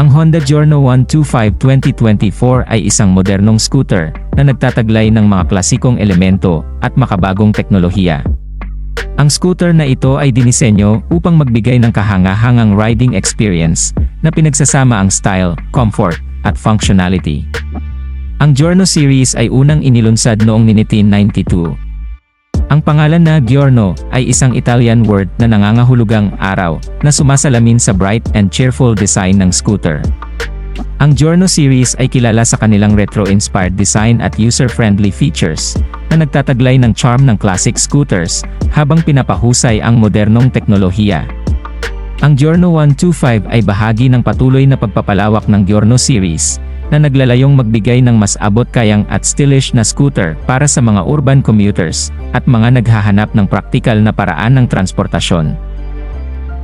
Ang Honda Giorno 125 2024 ay isang modernong scooter na nagtataglay ng mga klasikong elemento at makabagong teknolohiya. Ang scooter na ito ay dinisenyo upang magbigay ng kahanga-hangang riding experience na pinagsasama ang style, comfort, at functionality. Ang Giorno series ay unang inilunsad noong 1992. Ang pangalan na Giorno ay isang Italian word na nangangahulugang araw na sumasalamin sa bright and cheerful design ng scooter. Ang Giorno series ay kilala sa kanilang retro-inspired design at user-friendly features na nagtataglay ng charm ng classic scooters habang pinapahusay ang modernong teknolohiya. Ang Giorno 125 ay bahagi ng patuloy na pagpapalawak ng Giorno series na naglalayong magbigay ng mas abot kayang at stylish na scooter para sa mga urban commuters at mga naghahanap ng praktikal na paraan ng transportasyon.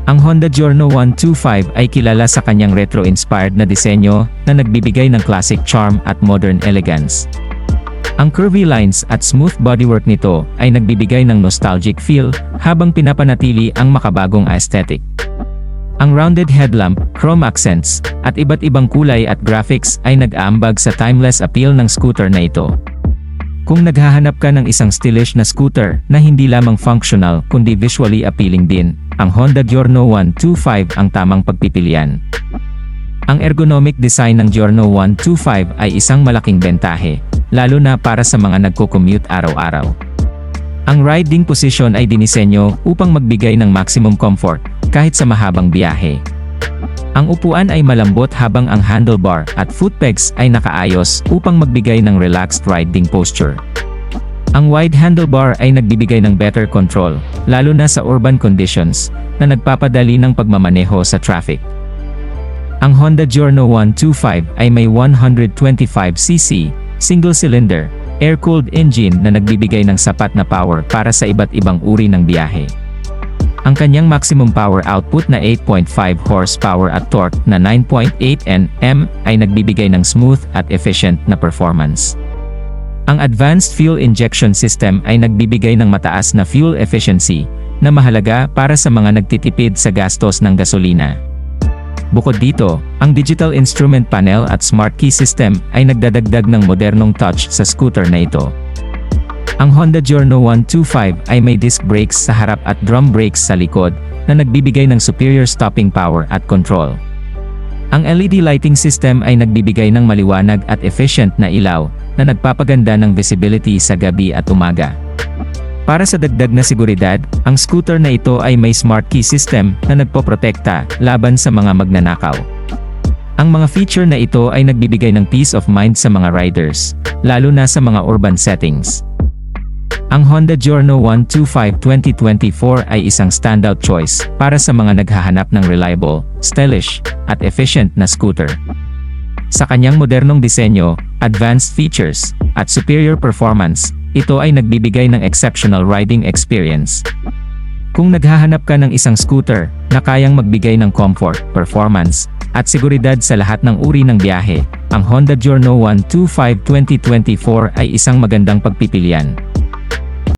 Ang Honda Giorno 125 ay kilala sa kanyang retro-inspired na disenyo na nagbibigay ng classic charm at modern elegance. Ang curvy lines at smooth bodywork nito ay nagbibigay ng nostalgic feel habang pinapanatili ang makabagong aesthetic. Ang rounded headlamp, chrome accents, at iba't ibang kulay at graphics ay nag-aambag sa timeless appeal ng scooter na ito. Kung naghahanap ka ng isang stylish na scooter na hindi lamang functional kundi visually appealing din, ang Honda Giorno 125 ang tamang pagpipilian. Ang ergonomic design ng Giorno 125 ay isang malaking bentahe, lalo na para sa mga nagko-commute araw-araw. Ang riding position ay dinisenyo upang magbigay ng maximum comfort, kahit sa mahabang biyahe. Ang upuan ay malambot habang ang handlebar at foot pegs ay nakaayos upang magbigay ng relaxed riding posture. Ang wide handlebar ay nagbibigay ng better control, lalo na sa urban conditions, na nagpapadali ng pagmamaneho sa traffic. Ang Honda Giorno 125 ay may 125cc, single-cylinder, air-cooled engine na nagbibigay ng sapat na power para sa iba't ibang uri ng biyahe. Ang kanyang maximum power output na 8.5 horsepower at torque na 9.8 Nm ay nagbibigay ng smooth at efficient na performance. Ang advanced fuel injection system ay nagbibigay ng mataas na fuel efficiency na mahalaga para sa mga nagtitipid sa gastos ng gasolina. Bukod dito, ang digital instrument panel at smart key system ay nagdadagdag ng modernong touch sa scooter na ito. Ang Honda Giorno 125 ay may disc brakes sa harap at drum brakes sa likod na nagbibigay ng superior stopping power at control. Ang LED lighting system ay nagbibigay ng maliwanag at efficient na ilaw na nagpapaganda ng visibility sa gabi at umaga. Para sa dagdag na seguridad, ang scooter na ito ay may smart key system na nagpoprotekta laban sa mga magnanakaw. Ang mga feature na ito ay nagbibigay ng peace of mind sa mga riders, lalo na sa mga urban settings. Ang Honda Giorno 125 2024 ay isang standout choice para sa mga naghahanap ng reliable, stylish, at efficient na scooter. Sa kanyang modernong disenyo, advanced features, at superior performance, ito ay nagbibigay ng exceptional riding experience. Kung naghahanap ka ng isang scooter na kayang magbigay ng comfort, performance, at seguridad sa lahat ng uri ng biyahe, ang Honda Giorno 125 2024 ay isang magandang pagpipilian.